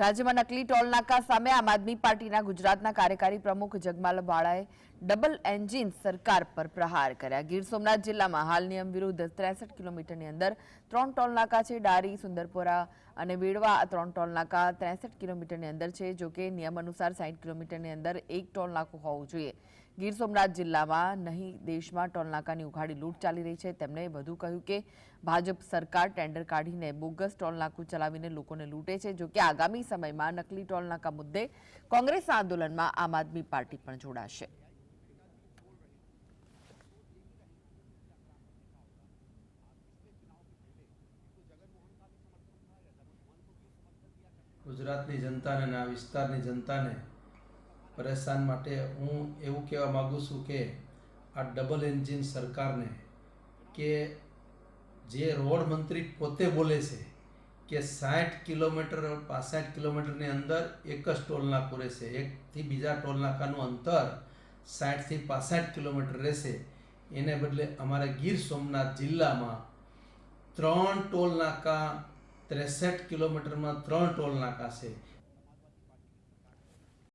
રાજ્યમાં નકલી ટોલ નાકા સામે આમ આદમી પાર્ટીના ગુજરાતના કાર્યકારી પ્રમુખ જગમાલ બાળાએ ડબલ એન્જિન સરકાર પર પ્રહાર કર્યા. ગીર સોમનાથ જિલ્લામાં હાલ નિયમ વિરુદ્ધ ત્રેસઠ કિલોમીટરની અંદર ત્રણ ટોલ નાકા છે, ડારી, સુંદરપોરા અને વેડવા ત્રણ ટોલ નાકા ત્રેસઠ કિલોમીટરની અંદર છે, જોકે નિયમ અનુસાર સાઠ કિલોમીટરની અંદર એક ટોલ નાકું હોવું જોઈએ. ગીર સોમનાથ જિલ્લામાં નહીં, દેશમાં ટોલનાકાની ઉઘાડી લૂંટ ચાલી રહી છે. તેમણે વધુ કહ્યું કે ભાજપ સરકાર ટેન્ડર કાઢીને બોગસ ટોલનાકું ચલાવીને લોકોને લૂંટે છે. જો કે આગામી સમયમાં નકલી ટોલનાકા મુદ્દે કોંગ્રેસ આંદોલનમાં આમ આદમી પાર્ટી પણ જોડાશે. ગુજરાતની જનતાને અને આ વિસ્તારની જનતાને પરેશાન માટે હું એવું કહેવા માગું છું કે આ ડબલ એન્જિન સરકારને કે જે રોડ મંત્રી પોતે બોલે છે કે સાઠ કિલોમીટર, પાસઠ કિલોમીટરની અંદર એક જ ટોલ નાકું રહેશે. એકથી બીજા ટોલ નાકાનું અંતર સાઠથી પાસઠ કિલોમીટર રહેશે. એને બદલે અમારા ગીર સોમનાથ જિલ્લામાં ત્રણ ટોલ નાકા, ત્રેસઠ કિલોમીટરમાં ત્રણ ટોલ નાકા છે.